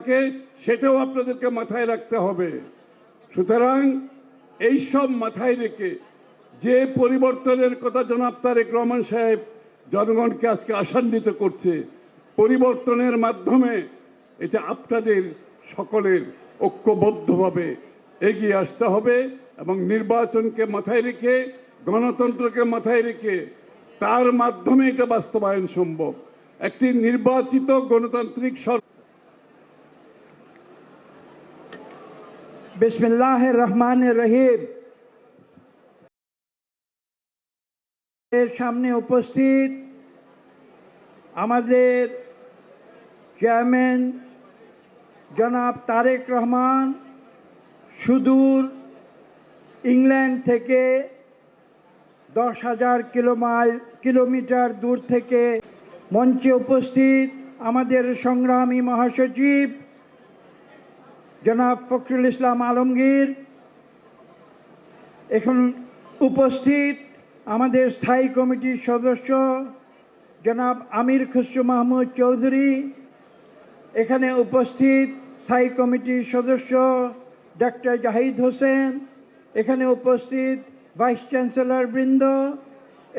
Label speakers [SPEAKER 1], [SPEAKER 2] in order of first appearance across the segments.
[SPEAKER 1] থাকে সেটাও আপনাদেরকে মাথায় রাখতে হবে। সুতরাং এই সব মাথায় রেখে যে পরিবর্তনের কথা জনাব তারেক রহমান সাহেব জনগণকে আজকে আশান্বিত করছে, পরিবর্তনের মাধ্যমে এটা আপনাদের সকলের ঐক্যবদ্ধভাবে এগিয়ে আসতে হবে এবং নির্বাচনকে মাথায় রেখে, গণতন্ত্রকে মাথায় রেখে তার মাধ্যমে এটা বাস্তবায়ন সম্ভব। একটি নির্বাচিত গণতান্ত্রিক সরকার
[SPEAKER 2] বিসমিল্লাহ রহমান রহিম। এর সামনে উপস্থিত আমাদের চেয়ারম্যান জনাব তারেক রহমান সুদূর ইংল্যান্ড থেকে দশ হাজার কিলো মাইল, কিলোমিটার দূর থেকে মঞ্চে উপস্থিত আমাদের সংগ্রামী মহাসচিব জনাব ফখরুল ইসলাম আলমগীর, এখন উপস্থিত আমাদের স্থায়ী কমিটির সদস্য জনাব আমির খসরু মাহমুদ চৌধুরী, এখানে উপস্থিত স্থায়ী কমিটির সদস্য ডক্টর জাহিদ হোসেন, এখানে উপস্থিত ভাইস চ্যান্সেলর বৃন্দ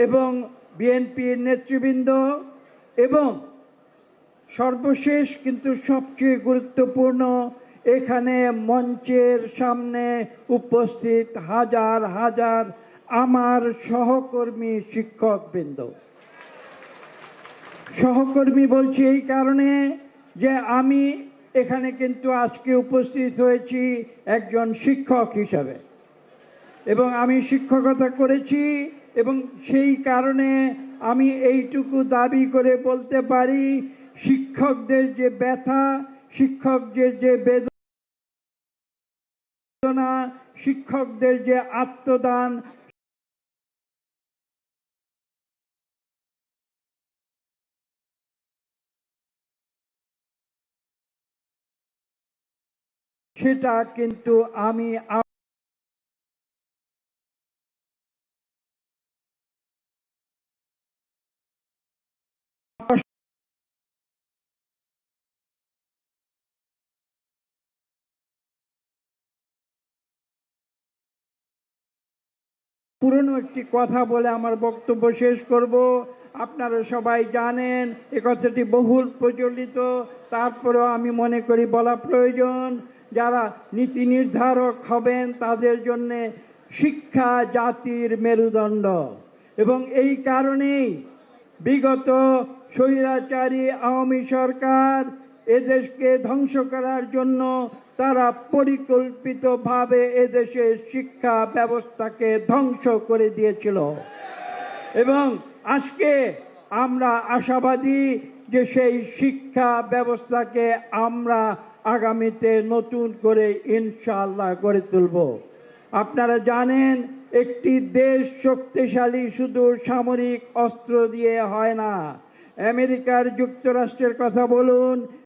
[SPEAKER 2] এবং বিএনপির নেতৃবৃন্দ এবং সর্বশেষ কিন্তু সবচেয়ে গুরুত্বপূর্ণ এখানে মঞ্চের সামনে উপস্থিত হাজার হাজার আমার সহকর্মী শিক্ষকবৃন্দ। সহকর্মী বলছি এই কারণে যে আমি এখানে কিন্তু আজকে উপস্থিত হয়েছি একজন শিক্ষক হিসাবে। এবং আমি শিক্ষকতা করেছি এবং সেই কারণে আমি এইটুকু দাবি করে বলতে পারি, শিক্ষকদের যে ব্যথা, শিক্ষকদের যে বেদনা শিক্ষকদের যে আত্মদান সেটা কিন্তু আমি পুরনো একটি কথা বলে আমার বক্তব্য শেষ করব। আপনারা সবাই জানেন, এ কথাটি বহুল প্রচলিত। তারপরেও আমি মনে করি বলা প্রয়োজন, যারা নীতি নির্ধারক হবেন তাদের জন্য শিক্ষা জাতির মেরুদণ্ড। এবং এই কারণেই বিগত স্বৈরাচারী আওয়ামী সরকার এদেশকে ধ্বংস করার জন্য তারা পরিকল্পিতভাবে এদেশের শিক্ষা ব্যবস্থাকে ধ্বংস করে দিয়েছিল। এবং আজকে আমরা আশাবাদী যে সেই শিক্ষা ব্যবস্থাকে আমরা আগামীতে নতুন করে ইনশাল্লাহ গড়ে তুলব। আপনারা জানেন, একটি দেশ শক্তিশালী শুধু সামরিক অস্ত্র দিয়ে হয় না। আমেরিকার যুক্তরাষ্ট্রের কথা বলুন